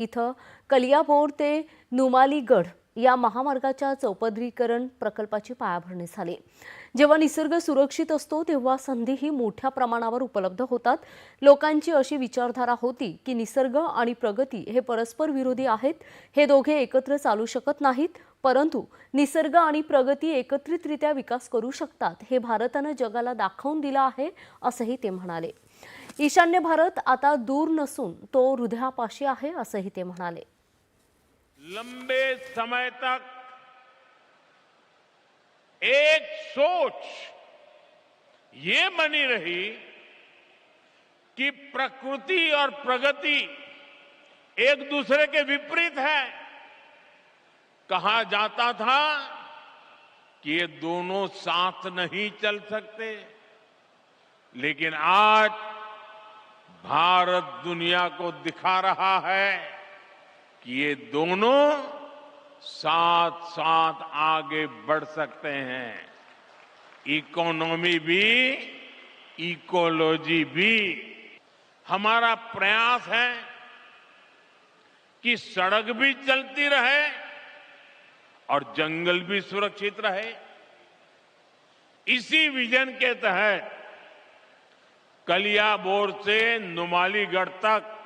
इथं कलियाबोर ते नुमालीगढ या महामार्गाच्या चौपदरीकरण प्रकल्पाची पायाभरणी झाली. जेव्हा निसर्ग सुरक्षित असतो तेव्हा संधीही मोठ्या प्रमाणावर उपलब्ध होतात. लोकांची अशी विचारधारा होती की निसर्ग आणि प्रगती हे परस्पर विरोधी आहेत. हे दोघे एकत्र चालू शकत नाहीत परंतु निसर्ग आणि प्रगती एकत्रितरित्या विकास करू शकतात हे भारतानं जगाला दाखवून दिलं आहे असंही ते म्हणाले. ईशान्य भारत आता दूर नसून तो हृदयापाशी आहे असंही ते म्हणाले. लंबे समय तक एक सोच ये बनी रही कि प्रकृति और प्रगति एक दूसरे के विपरीत है। कहा जाता था कि ये दोनों साथ नहीं चल सकते लेकिन आज भारत दुनिया को दिखा रहा है कि ये दोनों साथ साथ आगे बढ़ सकते हैं। इकोनॉमी भी, इकोलॉजी भी। हमारा प्रयास है कि सड़क भी चलती रहे और जंगल भी सुरक्षित रहे। इसी विजन के तहत कलियाबोर से नुमालीगढ़ तक,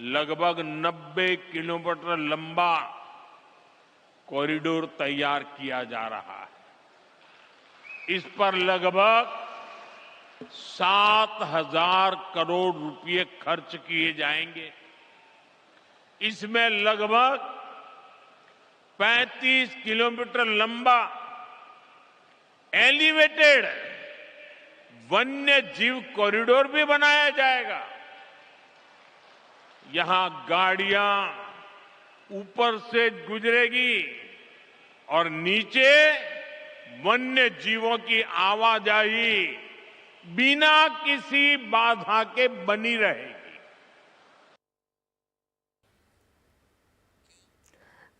लगभग 90 किलोमीटर लंबा कॉरिडोर तैयार किया जा रहा है। इस पर लगभग सात हज़ार करोड़ रुपए खर्च किए जाएँगे। इसमें लगभग 35 किलोमीटर लंबा एलिवेटेड वन्य जीव कॉरिडोर भी बनाया जाएगा। यहां गाड़ियां ऊपर से गुजरेगी और नीचे वन्य जीवों की आवाजाही बिना किसी बाधा के बनी रहेगी।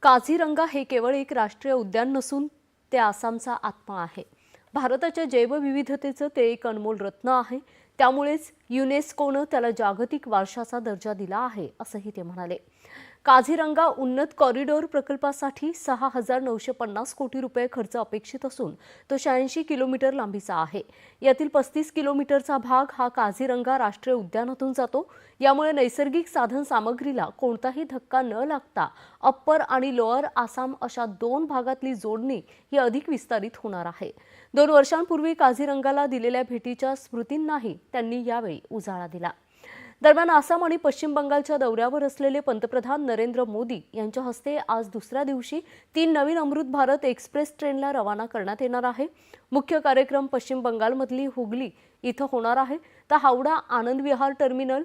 काझीरंगा हे केवळ एक राष्ट्रीय उद्यान नसून ते आसामचा आत्मा आहे. भारताच्या जैवविविधतेचं ते एक अनमोल रत्न आहे. त्यामुळेच युनेस्कोनं त्याला जागतिक वारशाचा दर्जा दिला आहे असंही ते म्हणाले. काझीरंगा उन्नत कॉरिडॉर प्रकल्पासाठी सहा हजार नऊशे पन्नास कोटी रुपये खर्च अपेक्षित असून तो शहाऐंशी किलोमीटर लांबीचा आहे. यातील पस्तीस किलोमीटरचा भाग हा काझीरंगा राष्ट्रीय उद्यानातून जातो. यामुळे नैसर्गिक साधन सामग्रीला कोणताही धक्का न लागता अप्पर आणि लोअर आसाम अशा दोन भागातली जोडणी ही अधिक विस्तारित होणार आहे. दोन वर्षांपूर्वी काझीरंगाला दिलेल्या भेटीच्या स्मृतींनाही त्यांनी यावेळी उजाळा दिला. दरम्यान आसाम आणि पश्चिम बंगालच्या दौऱ्यावर असलेले पंतप्रधान नरेंद्र मोदी यांच्या हस्ते आज दुसऱ्या दिवशी तीन नवीन अमृत भारत एक्सप्रेस ट्रेनला रवाना करण्यात येणार आहे. मुख्य कार्यक्रम पश्चिम बंगालमधली हुगली इथं होणार आहे. तर हावडा आनंद विहार टर्मिनल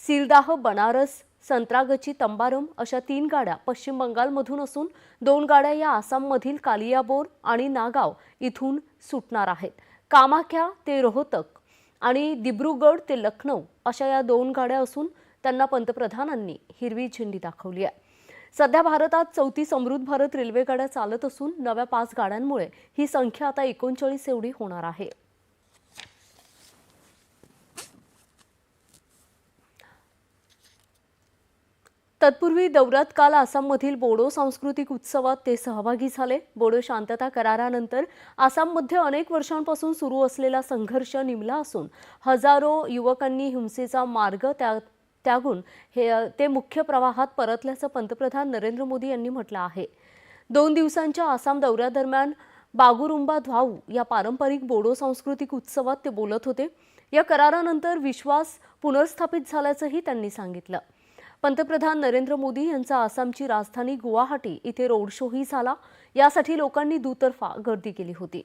सिलदाह बनारस संत्रागची तंबारम अशा तीन गाड्या पश्चिम बंगालमधून असून दोन गाड्या या आसाममधील कालियाबोर आणि नागाव इथून सुटणार आहेत. कामाख्या ते रोहतक आणि दिब्रुगड ते लखनौ अशा या दोन गाड्या असून त्यांना पंतप्रधानांनी हिरवी झेंडी दाखवली आहे. सध्या भारतात चौथी समृद्ध भारत रेल्वे गाड्या चालत असून नव्या पाच गाड्यांमुळे ही संख्या आता एकोणचाळीस एवढी होणार आहे. तत्पूर्वी दौऱ्यात काल आसाममधील बोडो सांस्कृतिक उत्सवात ते सहभागी झाले. बोडो शांतता करारानंतर आसाममध्ये अनेक वर्षांपासून सुरू असलेला संघर्ष निमला असून हजारो युवकांनी हिंसेचा मार्ग त्या त्यागून हे ते मुख्य प्रवाहात परतल्याचं पंतप्रधान नरेंद्र मोदी यांनी म्हटलं आहे. दोन दिवसांच्या आसाम दौऱ्यादरम्यान बागुरुंबा ध्वाऊ या पारंपरिक बोडो सांस्कृतिक उत्सवात ते बोलत होते. या करारानंतर विश्वास पुनर्स्थापित झाल्याचंही त्यांनी सांगितलं. पंतप्रधान नरेंद्र मोदी यांचा आसामची राजधानी गुवाहाटी इथे रोड शोही झाला. यासाठी लोकांनी दुतर्फा गर्दी केली होती.